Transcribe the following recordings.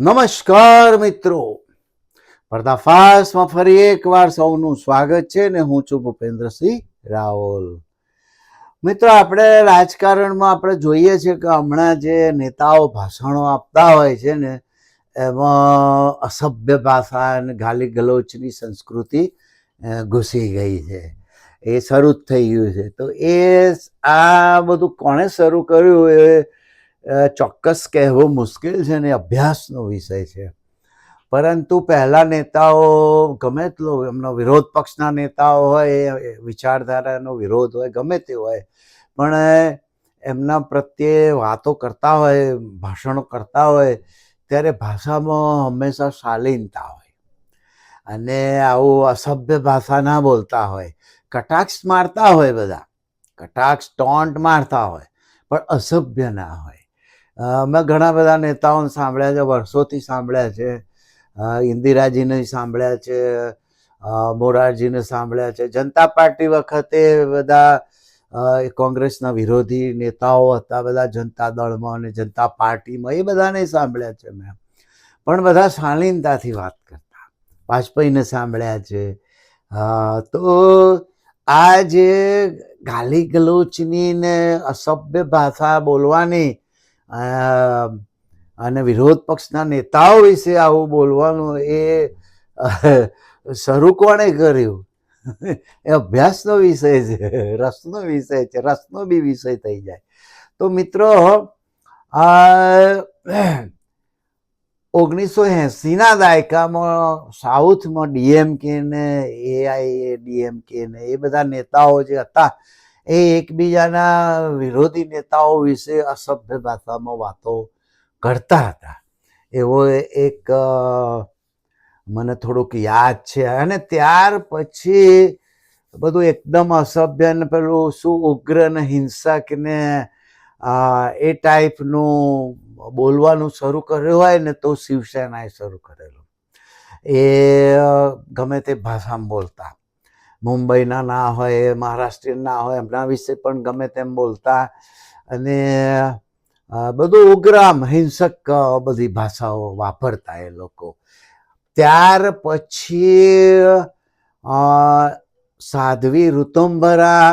નમસ્કાર મિત્રો. પર્દાફાશમાં ફરી એકવાર સૌનું સ્વાગત છે ને હું છું ભૂપેન્દ્રસિંહ રાવલ. મિત્રો, આપણે રાજકારણમાં આપણે જોઈએ છીએ કે હમણાં જે નેતાઓ ભાષણો આપતા હોય છે ને, એમાં અસભ્ય ભાષા અને ગાલી ગલોચની સંસ્કૃતિ ઘૂસી ગઈ છે. એ શરૂ થઈ ગયું છે. તો એ આ બધું કોણે શરૂ કર્યું એ ચોક્કસ કહેવું મુશ્કેલ છે ને અભ્યાસનો વિષય છે. પરંતુ પહેલાં નેતાઓ ગમે તેટલો એમનો વિરોધ પક્ષના નેતાઓ હોય વિચારધારાનો વિરોધ હોય, ગમે તે હોય, પણ એમના પ્રત્યે વાતો કરતા હોય, ભાષણો કરતા હોય, ત્યારે ભાષામાં હંમેશા શાલીનતા હોય. અને આવું અસભ્ય ભાષા ના બોલતા હોય. કટાક્ષ મારતા હોય બધા. કટાક્ષ ટોન્ટ મારતા હોય. પણ અસભ્ય ના હોય. મેં ઘણા બધા નેતાઓને સાંભળ્યા છે, વર્ષોથી સાંભળ્યા છે. ઇન્દિરાજીને સાંભળ્યા છે મોરારજીને સાંભળ્યા છે. જનતા પાર્ટી વખતે બધા કોંગ્રેસના વિરોધી નેતાઓ હતા, બધા જનતા દળમાં અને જનતા પાર્ટીમાં, એ બધાને સાંભળ્યા છે મેં. પણ બધા શાલીનતાથી વાત કરતા. વાજપેયીને સાંભળ્યા છે. તો આ જે ગાલી ગલોચની ને અસભ્ય ભાષા બોલવાની અને વિરોધ પક્ષના નેતાઓ વિશે આવું બોલવાનું એ શરૂ કોણે કર્યું? એ અભ્યાસનો વિષય છે, રસનો વિષય છે, રસનો બી વિષય થઈ જાય. તો મિત્રો ઓગણીસો એંસીના દાયકામાં સાઉથમાં ડીએમકે ને એઆઈ ડીએમકે ને એ બધા નેતાઓ જે હતા એ એકબીજાના વિરોધી નેતાઓ વિશે અસભ્ય ભાષામાં વાતો કરતા હતા. એવો એક મને થોડુંક યાદ છે. અને ત્યાર પછી બધું એકદમ અસભ્ય ને પેલું શું ઉગ્ર ને હિંસક ને એ ટાઈપનું બોલવાનું શરૂ કર્યું હોય ને તો શિવસેનાએ શરૂ કરેલું. એ ગમે તે ભાષામાં બોલતા. મુંબઈના ના હોય, મહારાષ્ટ્રીયન ના હોય, એમના વિશે પણ ગમે તેમ બોલતા. અને બધું ઉગ્રામ, હિંસક બધી ભાષાઓ વાપરતા એ લોકો. ત્યાર પછી સાધ્વી ઋતુંભરા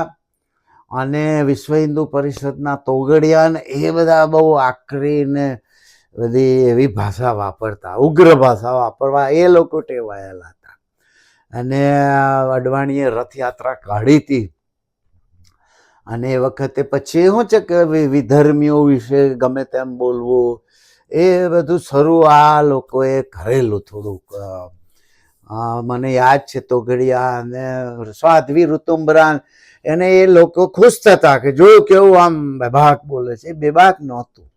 અને વિશ્વ હિન્દુ પરિષદના તોગડિયાન એ બધા બહુ આકરીને બધી એવી ભાષા વાપરતા, ઉગ્ર ભાષા વાપરવા એ લોકો ટેવાયેલા અને અડવાણીએ રથયાત્રા કાઢી હતી. અને એ વખતે પછી શું છે કે વિધર્મીઓ વિશે ગમે તેમ બોલવું, એ બધું શરૂ આ લોકોએ કરેલું થોડુંક મને યાદ છે તોગડિયા અને સાધ્વી ઋતુમ્બરાન એને એ લોકો ખુશ થતા કે જોયું કેવું આમ બેબાક બોલે છે, એ બેબાક નહોતું.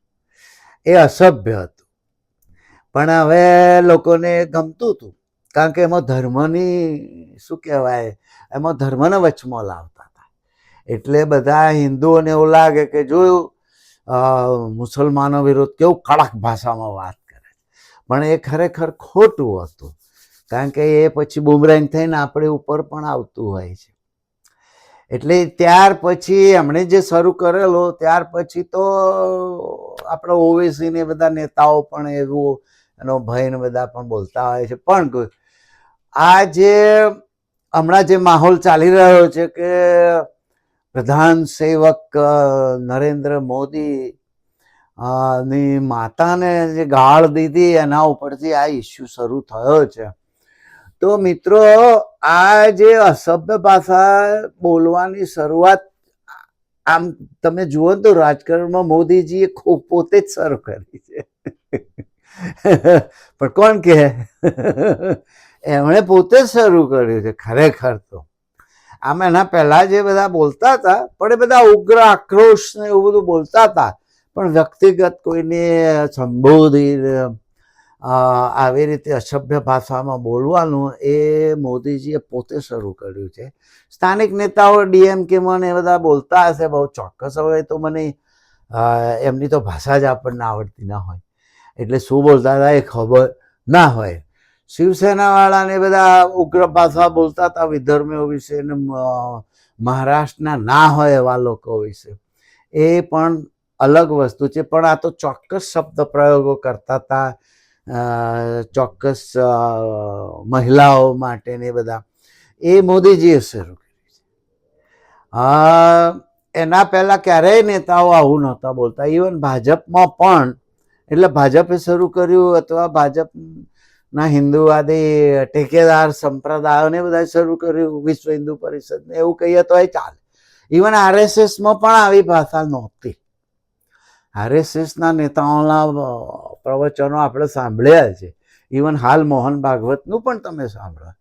એ અસભ્ય હતું. પણ હવે લોકોને ગમતું હતું. કારણ કે એમાં ધર્મની શું કહેવાય? એમાં ધર્મને વચમાં લાવતા હતા. એટલે બધા હિન્દુઓને એવું લાગે કે જોયું મુસલમાનો વિરુદ્ધ કેવું કડક ભાષામાં વાત કરે પણ એ ખરેખર ખોટું હતું. કારણ કે એ પછી બુમરેંગ થઈને આપણે ઉપર પણ આવતું હોય છે. એટલે ત્યાર પછી એમણે જે શરૂ કરેલો, ત્યાર પછી તો આપણે ઓવેસી ને બધા નેતાઓ પણ એવું, એનો ભય બધા પણ બોલતા હોય છે. પણ આ જે હમણાં જે માહોલ ચાલી રહ્યો છે કે પ્રધાન સેવક નરેન્દ્ર મોદી ની માતાને જે ગાળ દીધી એના ઉપરથી આ ઇસ્યુ શરૂ થયો છે. તો મિત્રો, આ જે અસભ્ય ભાષા બોલવાની શરૂઆત, આમ તમે જુઓ તો રાજકારણમાં મોદીજીએ ખૂબ પોતે જ શરૂ કરી છે. પણ કોણ કે એમણે પોતે શરૂ કર્યું છે, ખરેખર તો. આમ એના પહેલાં જે બધા બોલતા હતા, પણ એ બધા ઉગ્ર આક્રોશ ને એવું બધું બોલતા હતા. પણ વ્યક્તિગત કોઈને સંબોધી આવી રીતે અસભ્ય ભાષામાં બોલવાનું એ મોદીજીએ પોતે શરૂ કર્યું છે. સ્થાનિક નેતાઓ ડીએમકેમાં ને એ બધા બોલતા હશે, બહુ ચોક્કસ હવે તો મને એમની તો ભાષા જ આપણને આવડતી ના હોય. એટલે શું બોલતા હતા એ ખબર ના હોય. શિવસેના વાળાને બધા ઉગ્ર ભાષા બોલતા હતા વિધર્મીઓ વિશે ને મહારાષ્ટ્રના ના હોય એવા લોકો વિશે. એ પણ અલગ વસ્તુ છે, પણ આ તો ચોક્કસ શબ્દ પ્રયોગો કરતા હતા ચોક્કસ મહિલાઓ માટે ને બધા. એ મોદીજીએ શરૂ કર્યું છે. એના પહેલા ક્યારેય નેતાઓ આવું નહોતા બોલતા. ઇવન ભાજપમાં પણ, એટલે ભાજપે શરૂ કર્યું અથવા ભાજપના હિન્દુવાદી ટેકેદાર સંપ્રદાયોને બધા શરૂ કર્યું વિશ્વ હિન્દુ પરિષદને. એવું કહીએ તો એ ચાલે. ઇવન આરએસએસમાં પણ આવી ભાષા નહોતી. આરએસએસના નેતાઓના પ્રવચનો આપણે સાંભળ્યા છે. ઇવન હાલ મોહન ભાગવતનું પણ તમે સાંભળો.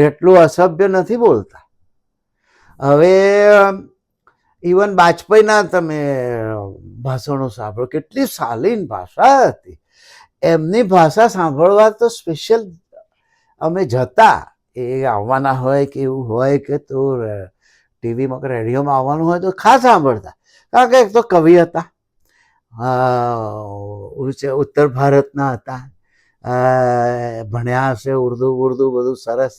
એટલું અસભ્ય નથી બોલતા. હવે ઇવન બાજપેયીના તમે ભાષણો સાંભળો. કેટલી શાલીન ભાષા હતી. એમની ભાષા સાંભળવા તો સ્પેશિયલ અમે જતા. એ આવવાના હોય કે એવું હોય કે તો ટીવીમાં કે રેડિયોમાં આવવાનું હોય તો ખાસ સાંભળતા. કારણ કે એક તો કવિ હતા. ઉત્તર ભારતના હતા. ભણ્યા હશે ઉર્દુ ઉર્દુ બધું સરસ.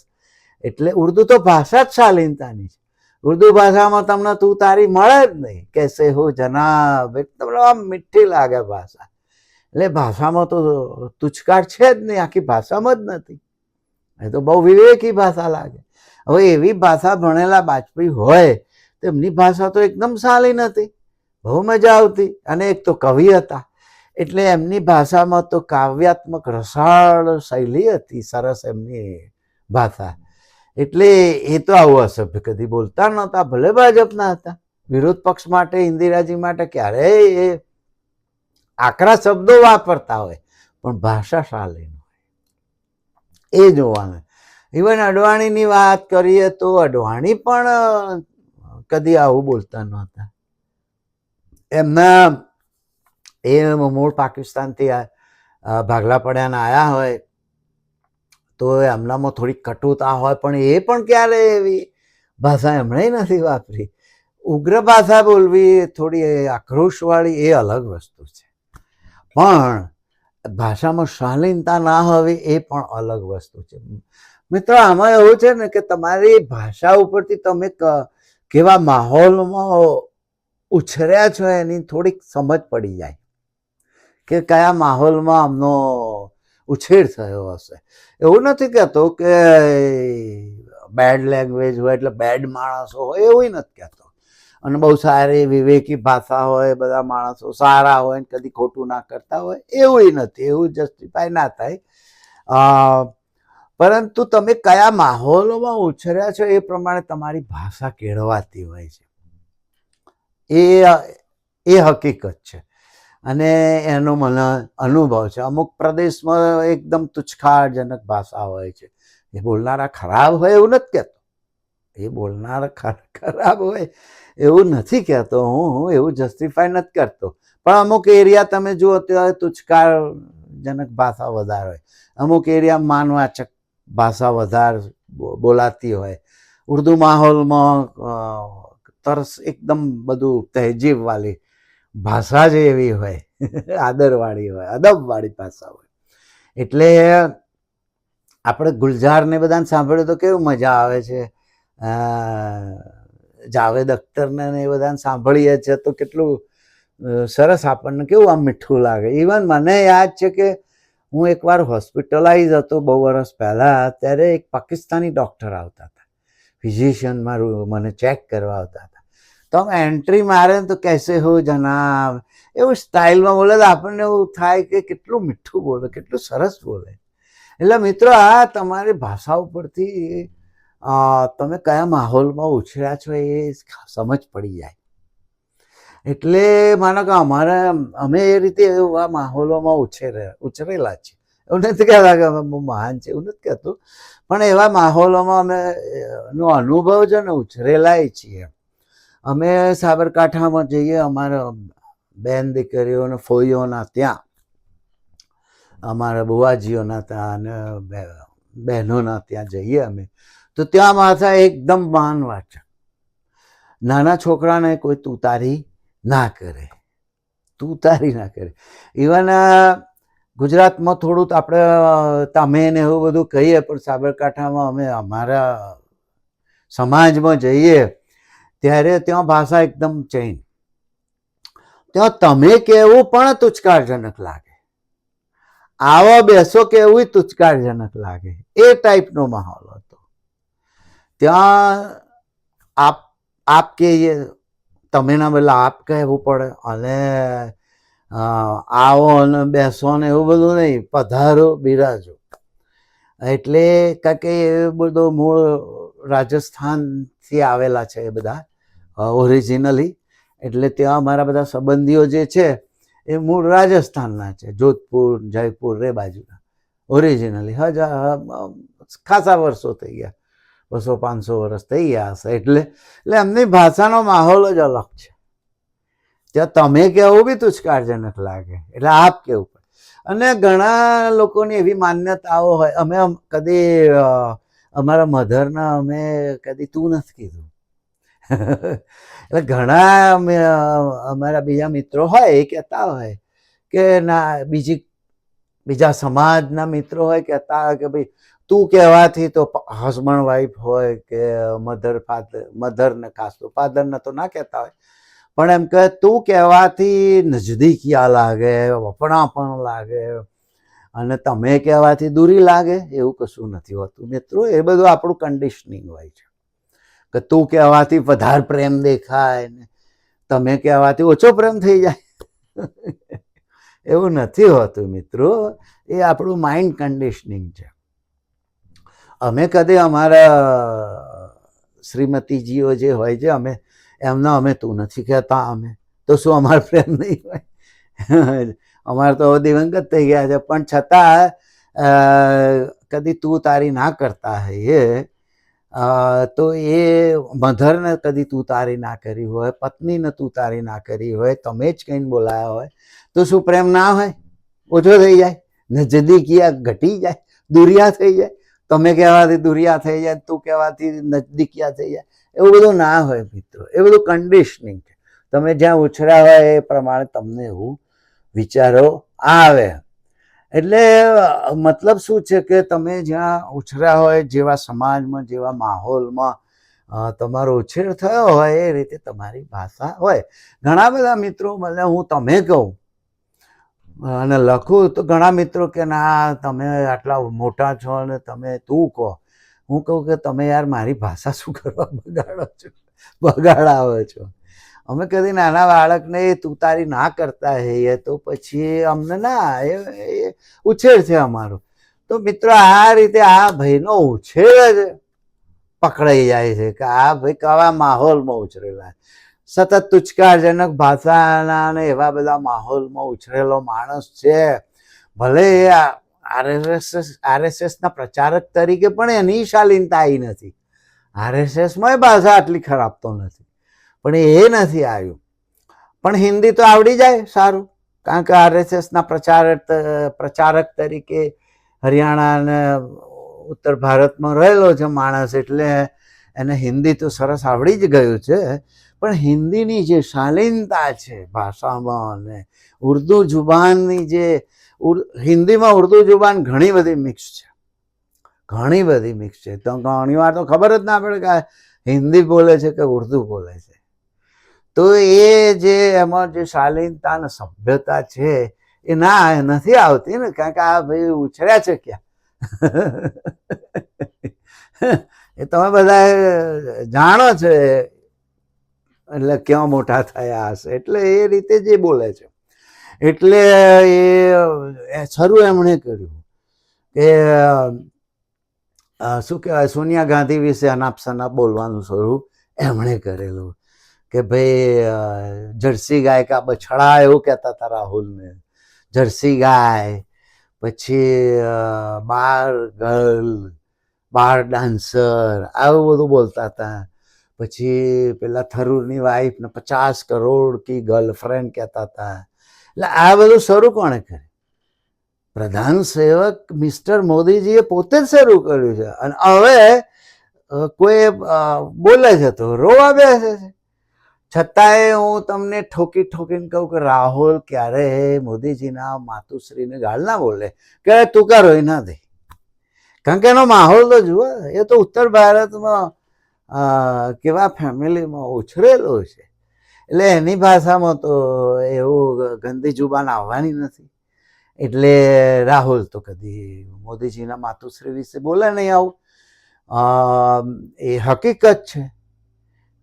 એટલે ઉર્દુ તો ભાષા જ શાલીનતાની છે. ઉર્દુ ભાષામાં તમને તું તારી મળે જ નહીં. કેસે હો જનાબ. તમને આમ મીઠી લાગે ભાષા. એટલે ભાષામાં તો તુચકાર છે જ નહીં, આખી ભાષામાં જ નથી. એ તો બહુ વિવેકી ભાષા લાગે. હવે એવી ભાષા ભણેલા બાજપેયી હોય તો એમની ભાષા તો એકદમ સારી નથી. બહુ મજા આવતી અને એક તો કવિ હતા. એટલે એમની ભાષામાં તો કાવ્યાત્મક રસાળ શૈલી હતી, સરસ એમની ભાષા. એટલે એ તો આવું અસભ્ય કદી બોલતા નહોતા, ભલે ભાજપના હતા. વિરોધ પક્ષ માટે, ઇન્દિરાજી માટે ક્યારેય એ આકરા શબ્દો વાપરતા હોય, પણ ભાષા શાલીન હોય. એ જોવાનું. ઇવન અડવાણીની વાત કરીએ તો અડવાણી પણ કદી આવું બોલતા નહોતા. એમના, એ મૂળ પાકિસ્તાનથી ભાગલા પડ્યાના આવ્યા હોય, તો એમનામાં થોડી કટુતા હોય, પણ એ પણ ક્યારે એવી ભાષા એમણે નથી વાપરી. ઉગ્ર ભાષા બોલવી થોડી આક્રોશવાળી એ અલગ વસ્તુ છે. પણ ભાષામાં શાલીનતા ના હોય એ પણ અલગ વસ્તુ છે. મિત્રો, આમાં એવું છે ને કે તમારી ભાષા ઉપરથી તમે કેવા માહોલમાં ઉછર્યા છો એની થોડીક સમજ પડી જાય કે કયા માહોલમાં આમનો ઉછેર થયો હશે. એવું નથી કહેતો કે બેડ લેંગ્વેજ હોય એટલે બેડ માણસો હોય, એવું નથી કહેતો. અને બહુ સારી વિવેકી ભાષા હોય, બધા માણસો સારા હોય ને કદી ખોટું ના કરતા હોય, એવું નથી, એવું જસ્ટિફાય ના થાય. પરંતુ તમે કયા માહોલમાં ઉછર્યા છો એ પ્રમાણે તમારી ભાષા કેળવાતી હોય છે. એ એ હકીકત છે. અને એનો મને અનુભવ છે. અમુક પ્રદેશમાં એકદમ તુચ્છખાજનક ભાષા હોય છે. એ બોલનારા ખરાબ હોય એવું નથી કહેતો. એ બોલનાર ખરાબ હોય એવું નથી કહેતો હું એવું જસ્ટિફાય નથી કરતો. પણ અમુક એરિયા તમે જુઓ ત્યારે તુચકારજનક ભાષા વધારે હોય. અમુક એરિયા માનવાચક ભાષા વધારે બોલાતી હોય. ઉર્દુ માહોલમાં તરસ એકદમ બધું તહેજીબવાળી ભાષા જ એવી હોય. આદરવાળી હોય, અદબવાળી ભાષા હોય. એટલે આપણે ગુલઝાર ને બધાને સાંભળ્યું તો કેવું મજા આવે છે? જાવેદ અખ્તરને ને એ બધાને સાંભળીએ છીએ તો કેટલું સરસ આપણને કેવું આમ મીઠું લાગે. ઇવન મને યાદ છે કે હું એકવાર હોસ્પિટલાઇઝ હતો બહુ વર્ષ પહેલાં, ત્યારે એક પાકિસ્તાની ડૉક્ટર આવતા હતા. ફિઝિશિયન મારું મને ચેક કરવા આવતા હતા. તો આમ એન્ટ્રી મારે તો કહેશે, હો જનાબ. એવું સ્ટાઇલમાં બોલે તો આપણને એવું થાય કે કેટલું મીઠું બોલે, કેટલું સરસ બોલે. એટલે મિત્રો, આ તમારી ભાષા ઉપરથી તમે કયા માહોલમાં ઉછર્યા છો એ સમજ પડી જાય. એટલે માનો કે અમારે, અમે એ રીતે એવા માહોલોમાં ઉછેરે, ઉછરેલા છીએ. એવું નથી કહેતા કે અમે બહુ મહાન છે એવું નથી કહેતું. પણ એવા માહોલોમાં અમે નો અનુભવ છે ને ઉછરેલાય છીએ. અમે સાબરકાંઠામાં જઈએ, અમારા બેન દીકરીઓને, ફોઈઓના ત્યાં, અમારા બુવાજીઓના ત્યાં અને બહેનોના ત્યાં જઈએ અમે. તો ત્યાં માથા એકદમ માનવાચક નાના છોકરાને કોઈ તુતારી ના કરે. તુતારી ના કરે. ઇવન ગુજરાતમાં થોડું આપણે તમે ને એવું બધું કહીએ, પણ સાબરકાંઠામાં અમે અમારા સમાજમાં જઈએ, ત્યારે ત્યાં ભાષા એકદમ ચેન્જ. ત્યાં તમે કહેવું પણ તુચકારજનક લાગે. આવો બેસો કહેવું તુચકારજનક લાગે. એ ટાઈપનો માહોલ. ત્યાં આપ આપ કે તમે ના બદલે આપ કહેવું પડે. અને આવો અને બેસો ને એવું બધું નહીં, પધારો, બિરાજો. એટલે કારણ કે એ બધો મૂળ રાજસ્થાનથી આવેલા છે એ બધા ઓરિજિનલી એટલે ત્યાં અમારા બધા સંબંધીઓ જે છે, એ મૂળ રાજસ્થાનના છે. જોધપુર, જયપુર રે બાજુના. ઓરિજિનલી હજા ખાસા વર્ષો થઈ ગયા. બસો પાંચસો વર્ષ થઈ ગયા હશે. એટલે એટલે એમની ભાષાનો માહોલ જ અલગ છે. ત્યાં તમે કહેવું બી તુષ્કારજનક લાગે. એટલે આપ કેવું પડે. અને ઘણા લોકોની એવી માન્યતાઓ હોય. અમે કદી અમારા મધરના અમે કદી તું નથી કીધું. એટલે ઘણા અમારા બીજા મિત્રો હોય, એ કહેતા હોય કે ના, બીજી, બીજા સમાજના મિત્રો હોય, કહેતા હોય કે ભાઈ તું કહેવાથી તો હસબન્ડ વાઈફ હોય કે મધર ફાધર મધરને ખાસ તો ફાધરને તો ના કહેતા હોય. પણ એમ કે તું કહેવાથી નજદીકિયા લાગે વપણાપણ લાગે અને તમે કહેવાથી દૂરી લાગે. એવું કશું નથી હોતું. મિત્રો, એ બધું આપણું કન્ડિશનિંગ હોય છે. કે તું કહેવાથી વધારે પ્રેમ દેખાય ને તમે કહેવાથી ઓછો પ્રેમ થઈ જાય. એવું નથી હોતું મિત્રો. એ આપણું માઇન્ડ કન્ડિશનિંગ છે. અમે કદી અમારા શ્રીમતીજીઓ જે હોય છે, અમે એમના અમે તું નથી કહેતા, અમે તો શું અમારો પ્રેમ નહીં હોય? અમારે તો દિવંગત થઈ ગયા છે, પણ છતાં કદી તું તારી ના કરતા હૈ તો એ મધરને કદી તું તારી ના કરી હોય, પત્નીને તું તારી ના કરી હોય, તમે જ કંઈ બોલાયા હોય, તો શું પ્રેમ ના હોય? ઓછો થઈ જાય નજદીકિયા ઘટી જાય, દુરિયા થઈ જાય. તમે કહેવાથી દુરિયા થઈ જાય, તું કહેવાથી નજદીકિયા થઈ જાય. એવું બધું ના હોય મિત્રો. એ બધું કન્ડિશનિંગ છે. તમે જ્યાં ઉછર્યા હોય એ પ્રમાણે તમને એવું વિચારો આવે. એટલે મતલબ શું છે કે તમે જ્યાં ઉછર્યા હોય, જેવા સમાજમાં, જેવા માહોલમાં તમારો ઉછેર થયો હોય એ રીતે તમારી ભાષા હોય. ઘણા બધા મિત્રો મને હું તમે કહું અને લખું તો ઘણા મિત્રો કે, ના, તમે આટલા મોટા છો અને તમે તું કહો. હું કહું કે, તમે યાર મારી ભાષા શું કરવા બગાડો છો? બગાડાવો છો. અમે કદી નાના બાળકને તું તારી ના કરતા હૈયે તો પછી અમને ના એ ઉછેર છે અમારો. તો મિત્રો, આ રીતે આ ભાઈનો ઉછેર જ પકડાઈ જાય છે કે, આ ભાઈ કવા માહોલમાં ઉછરેલા છે. સતત તુચકારજનક ભાષાના અને એવા બધા માહોલમાં ઉછરેલો માણસ છે. ભલે એ આરએસએસ આરએસએસના પ્રચારક તરીકે પણ એની શાલીનતા આવી નથી. આરએસએસમાં ભાષા આટલી ખરાબ તો નથી. પણ એ નથી આવ્યું. પણ હિન્દી તો આવડી જાય સારું. કારણ કે આરએસએસના પ્રચારક પ્રચારક તરીકે હરિયાણા અને ઉત્તર ભારતમાં રહેલો છે માણસ એટલે એને હિન્દી તો સરસ આવડી જ ગયું છે. પણ હિન્દીની જે શાલીનતા છે ભાષામાં અને ઉર્દુ જુબાનની જે હિન્દીમાં ઉર્દુ જુબાન ઘણી બધી મિક્સ છે. ઘણી બધી મિક્સ છે. તો ઘણી વાર તો ખબર જ ના પડે કે હિન્દી બોલે છે કે ઉર્દુ બોલે છે. તો એ જે એમાં જે શાલીનતા અને સભ્યતા છે એ ના નથી આવતી ને. કારણ કે આ ભાઈ ઉછર્યા છે ક્યાં? એ તમે બધા જાણો છો એટલે ક્યાં મોટા થયા હશે? એટલે એ રીતે જે બોલે છે. એટલે એ શરૂ એમણે કર્યું કે શું કહેવાય, સોનિયા ગાંધી વિશે અનાપ શનાપ બોલવાનું શરૂ એમણે કરેલું કે ભાઈ જર્સી ગાય કા બછડા એવું કહેતા હતા રાહુલને. જર્સી ગાય, પછી બાર ગર્લ, બાર ડાન્સર, આવું બધું બોલતા હતા. પછી પેલા થરૂરની વાઈફ ને પચાસ કરોડ કી ગર્લફ્રેન્ડ કહેતા હતા. એટલે આ બધું શરૂ કોણે કર્યું? પ્રધાન સેવક મિસ્ટર મોદીજીએ પોતે જ શરૂ કર્યું છે. અને હવે કોઈ બોલે છે તો રોવા બેસે છે. છતાંય હું તમને ઠોકી ઠોકીને કહું કે રાહુલ ક્યારે મોદીજીના માતુશ્રીને ગાળ ના બોલે? કે તું રોઈ ના દે. કારણ કે એનો માહોલ તો જુઓ, એ તો ઉત્તર ભારતમાં કેવા ફેમિલીમાં ઉછરેલો છે. એટલે એની ભાષામાં તો એવું ગંદી જુબાન આવવાની નથી. એટલે રાહુલ તો કદી મોદીજીના માતુશ્રી વિશે બોલે નહીં આવું. એ હકીકત છે.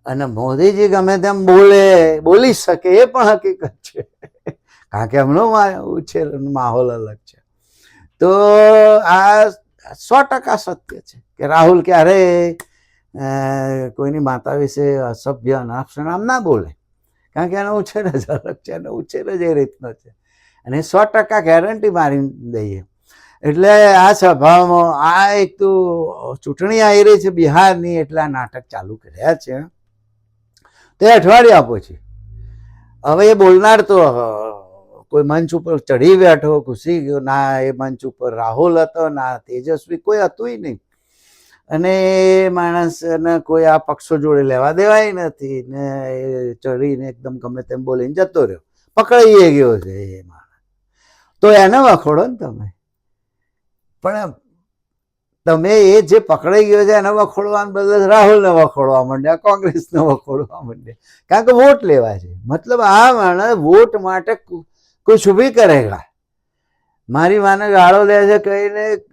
અને મોદીજી ગમે તેમ બોલે, બોલી શકે એ પણ હકીકત છે. કારણ કે એમનો ઉછેરનો માહોલ અલગ છે. તો આ સો ટકા સત્ય છે કે રાહુલ ક્યારે કોઈની માતા વિશે અસભ્ય અનાપશનામ ના બોલે. કારણ કે એનો ઉછેર જ અલગ છે, એનો ઉછેર જ એ રીતનો છે. અને સો ટકા ગેરંટી મારી દઈએ. એટલે આ સભામાં આ એક તો ચૂંટણી આવી રહી છે, બિહારની એટલે આ નાટક ચાલુ કર્યા છે. તે અઠવાડિયા પછી. હવે એ બોલનાર તો કોઈ મંચ ઉપર ચડી બેઠો ઘૂસી ગયો, ના, એ મંચ ઉપર રાહુલ હતો, ના, તેજસ્વી, કોઈ હતું નહીં. અને એ માણસને કોઈ આ પક્ષો જોડે લેવા દેવાય નથી ને એ ચડીને એકદમ ગમે તેમ બોલીને જતો રહ્યો. પકડાઈ ગયો છે એ માણસ. તો એને વખોડો ને તમે. પણ તમે એ જે પકડાઈ ગયો છે એને વખોડવાને બદલે રાહુલને વખોડવા માંડ્યા, કોંગ્રેસને વખોડવા માંડ્યા. કારણ કે વોટ લેવા છે. મતલબ આ માણસ વોટ માટે કુછ ભી કરેગા. મારી માને ગાળો લે છે કહીને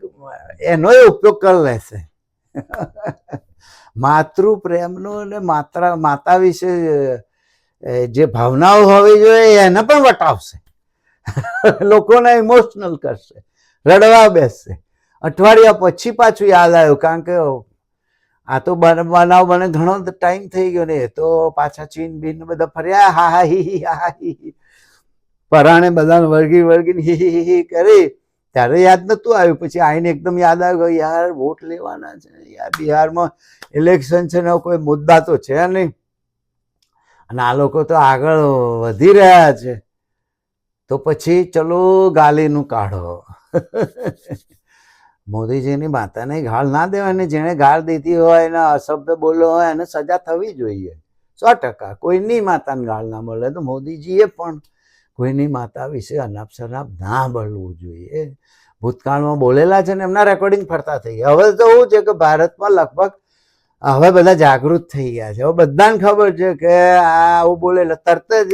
એનો ઉપયોગ કરી લેશે. માતૃ પ્રેમનું અને માત્રા, માતા વિશે જે ભાવનાઓ હોવી જોઈએ એને પણ વટાવશે. લોકોને ઇમોશનલ કરશે. રડવા બેસશે. અઠવાડિયા પછી પાછું યાદ આવ્યું કારણ કે આ તો બન- બનાવ મને ઘણો ટાઈમ થઈ ગયો ને તો પાછા ચીન બીન બધા ફર્યા, હા હા, હી હી, હા પરાણે બધાને વળગી, વળગીને હી હી હી કરી ત્યારે યાદ નહોતું આવ્યું. પછી આઈને એકદમ યાદ આવ્યું યાર, વોટ લેવાના છે. યાર, બિહારમાં ઇલેક્શન છે ને કોઈ મુદ્દા તો છે નહીં. અને આ લોકો તો આગળ વધી રહ્યા છે. તો પછી ચલો ગાલીનું કાઢો. મોદીજીની માતાને ગાળ ના દેવાય જેણે ગાળ દીધી હોય, એને અસભ્ય બોલ્યો હોય, એને સજા થવી જોઈએ. સો ટકા. કોઈની માતાને ગાળ ના મળે તો મોદીજીએ પણ કોઈની માતા વિશે અનાપ શનાપ ના બોલવું જોઈએ. ભૂતકાળમાં બોલેલા છે ને એમના રેકોર્ડિંગ ફરતા થઈ ગયા. હવે તો એવું છે કે ભારતમાં લગભગ હવે બધા જાગૃત થઈ ગયા છે. હવે બધાને ખબર છે કે આ આવું બોલે તરત જ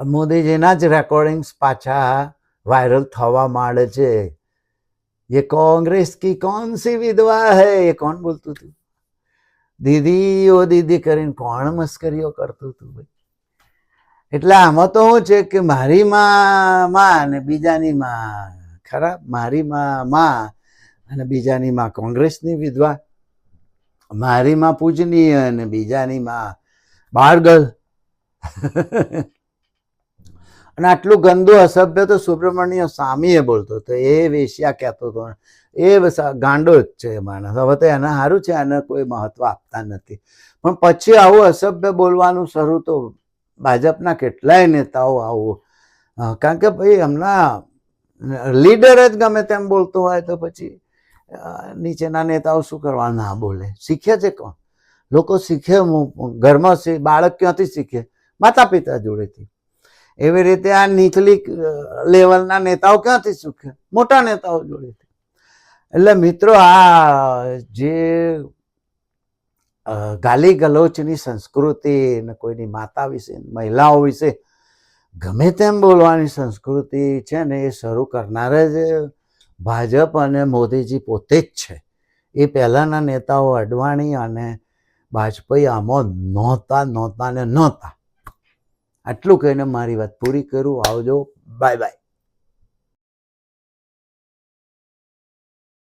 મોદીજીના જ રેકોર્ડિંગ્સ પાછા વાયરલ થવા માંડે છે. ये કોંગ્રેસ કી कौन सी विधवा है ये कौन बोलतू तू દીદી ओ दीदी કરીને કોણ મસ્કરીઓ કરતું તું ભાઈ? એટલે આમાં તો શું છે કે મારી માં અને બીજાની માં ખરાબ મારી માં માં અને બીજાની માં કોંગ્રેસની વિધવા, મારી માં પૂજનીય અને બીજાની માં બાળગલ. અને આટલું ગંદુ અસભ્ય તો સુબ્રમણ્ય સ્વામીએ બોલતો હતો. એ વેશ્યા કહેતો હતો. એ ગાંડો જ છે માણસ. હવે તો એને સારું છે એને કોઈ મહત્વ આપતા નથી. પણ પછી આવું અસભ્ય બોલવાનું શરૂ તો ભાજપના કેટલાય નેતાઓ આવો. કારણ કે ભાઈ એમના લીડર જ ગમે તેમ બોલતો હોય તો પછી નીચેના નેતાઓ શું કરવા ના બોલે? શીખે છે કોણ? લોકો શીખે ઘરમાં બાળક ક્યાંથી શીખે? માતા પિતા જોડેથી. એવી રીતે આ નીચલી લેવલના નેતાઓ ક્યાંથી શીખે? મોટા નેતાઓ જોડેથી. એટલે મિત્રો આ જે ગાલી ગલોચની સંસ્કૃતિ ને કોઈની માતા વિશે, મહિલાઓ વિશે ગમે તેમ બોલવાની સંસ્કૃતિ છે ને એ શરૂ કરનાર જ ભાજપ અને મોદીજી પોતે જ છે. એ પહેલાંના નેતાઓ અડવાણી અને વાજપેયી આમાં નહોતા નહોતા ને નહોતા. આટલું કહીને મારી વાત પૂરી કરું. આવજો. Bye bye